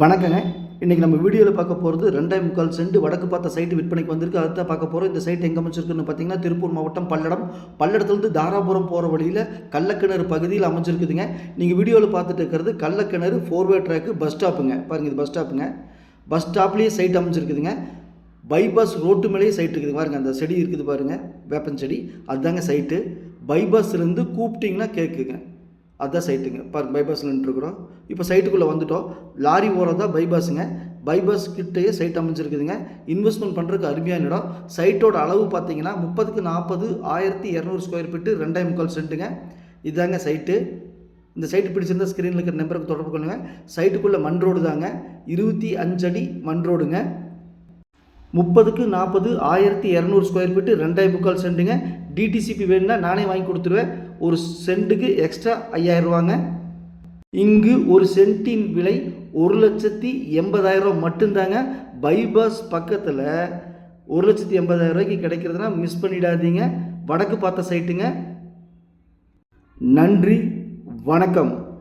வணக்கங்க. இன்றைக்கி நம்ம வீடியோவில் பார்க்க போகிறது ரெண்டே முக்கால் சென்ட் வடக்கு பார்த்த சைட்டு விற்பனைக்கு வந்திருக்கு. அதுதான் பார்க்க போகிறோம் இந்த சைட் எங்கே அமைச்சிருக்குன்னு பார்த்தீங்கன்னா திருப்பூர் மாவட்டம் பல்லடம். பல்லடத்துலேருந்து தாராபுரம் போகிற வழியில் கள்ளக்கிணறு பகுதியில் அமைச்சிருக்குதுங்க நீங்கள் வீடியோவில் பார்த்துட்டு இருக்கிறது Kallakinaru four way track bus ஸ்டாப்புங்க பாருங்கள் இது பஸ் ஸ்டாப்புங்க பஸ் ஸ்டாப்லேயே சைட் அமைச்சிருக்குதுங்க பைபாஸ் ரோட்டு மேலேயே சைட் இருக்குது. பாருங்கள் அந்த செடி இருக்குது பாருங்கள் வேப்பன் செடி. அதுதாங்க சைட்டு பைபாஸ்லேருந்து கூப்பிட்டிங்கன்னா கேட்குங்க அதுதான் சைட்டுங்க பாருங்க பைபாஸில் நின்றுருக்குறோம். இப்போ சைட்டுக்குள்ளே வந்துட்டோம். லாரி ஓரம் தான் பைபாஸுங்க பைபாஸ் கிட்டேயே சைட் அமைஞ்சிருக்குதுங்க. இன்வெஸ்ட்மெண்ட் பண்ணுறதுக்கு அருமையான இடம். சைட்டோட அளவு பார்த்தீங்கன்னா முப்பதுக்கு நாற்பது ஆயிரத்தி இரநூறு ஸ்கொயர் ஃபீட்டு ரெண்டாயிரம் முக்கால் சென்ட்டுங்க. இதுதாங்க சைட்டு இந்த சைட்டு பிடிச்சிருந்தா ஸ்க்ரீனில் இருக்கிற நம்பருக்கு தொடர்பு கொள்ளுங்கள் சைட்டுக்குள்ளே மண் ரோடு தாங்க. இருபத்தி அஞ்சடி மண் ரோடுங்க முப்பதுக்கு நாற்பது ஆயிரத்தி இரநூறு ஸ்கொயர் ஃபீட்டு ரெண்டாயிரம் முக்கால் சென்ட்டுங்க. டிடிசிபி வேணும்னா நானே வாங்கி கொடுத்துருவேன். ஒரு சென்ட்டுக்கு எக்ஸ்ட்ரா ஐயாயிரம் ரூபாங்க. இங்கு ஒரு சென்ட்டின் விலை ஒரு லட்சத்தி எண்பதாயிரம் ரூபா மட்டும்தாங்க. பைபாஸ் பக்கத்தில் ஒரு லட்சத்தி எண்பதாயிரம் ரூபாய்க்கு கிடைக்கிறதுனா மிஸ் பண்ணிடாதீங்க. வடக்கு பார்த்த சைட்டுங்க நன்றி வணக்கம்.